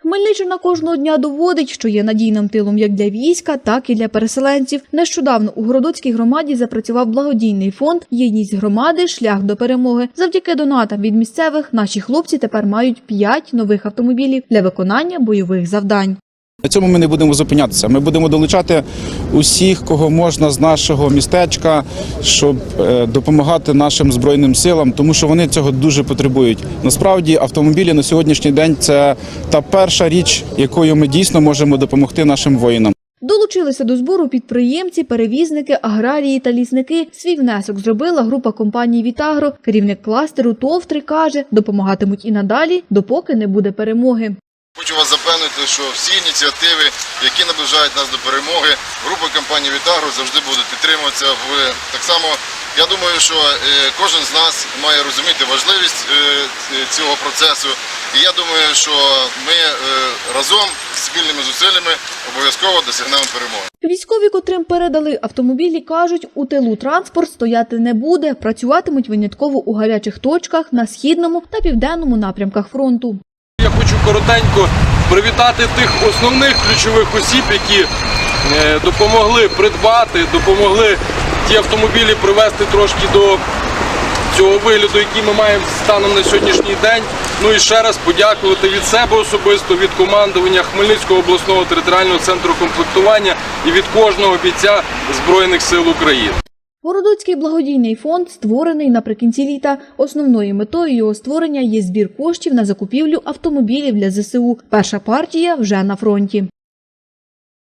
Хмельниччина кожного дня доводить, що є надійним тилом як для війська, так і для переселенців. Нещодавно у Городоцькій громаді запрацював благодійний фонд Єдність громади шлях до перемоги. Завдяки донатам від місцевих наші хлопці тепер мають 5 нових автомобілів для виконання бойових завдань. На цьому ми не будемо зупинятися. Ми будемо долучати усіх, кого можна з нашого містечка, щоб е, допомагати нашим збройним силам, тому що вони цього дуже потребують. Насправді, автомобілі на сьогоднішній день це та перша річ, якою ми дійсно можемо допомогти нашим воїнам. Долучилися до збору підприємці, перевізники, аграрії та лісники. Свій внесок зробила група компаній Вітагро. Керівник кластеру Товтри каже, допомагатимуть і надалі, допоки не буде перемоги. Хочу вас запевнити, що всі ініціативи, які наближають нас до перемоги, групи компанії Вітагро завжди будуть підтримуватися. В так само я думаю, що е, кожен з нас має розуміти важливість е, цього процесу. І я думаю, що ми е, разом спільними зусиллями обов'язково досягнемо перемоги. Військові, котрим передали автомобілі, кажуть, у тилу транспорт стояти не буде. Працюватимуть винятково у гарячих точках на східному та південному напрямках фронту. Я хочу коротенько привітати тих основних ключових осіб, які е, допомогли придбати, допомогли ті автомобілі привести трошки до цього вигляду, який ми маємо станом на сьогоднішній день. Ну і ще раз подякувати від себе особисто, від командування Хмельницького обласного територіального центру комплектування і від кожного бійця Збройних сил України. Городоцький благодійний фонд створений наприкінці літа. Основною метою його створення є збір коштів на закупівлю автомобілів для ЗСУ. Перша партія вже на фронті.